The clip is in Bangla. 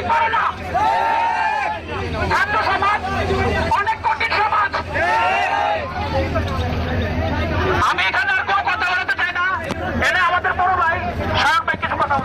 চাকরি করে না এত সমাজ অনেক কঠিন সমাজ আমি এখানে আর কোনো কথা বলতে চাই না। এটা আমাদের বড় ভাই। সব ভাই কিছু কথা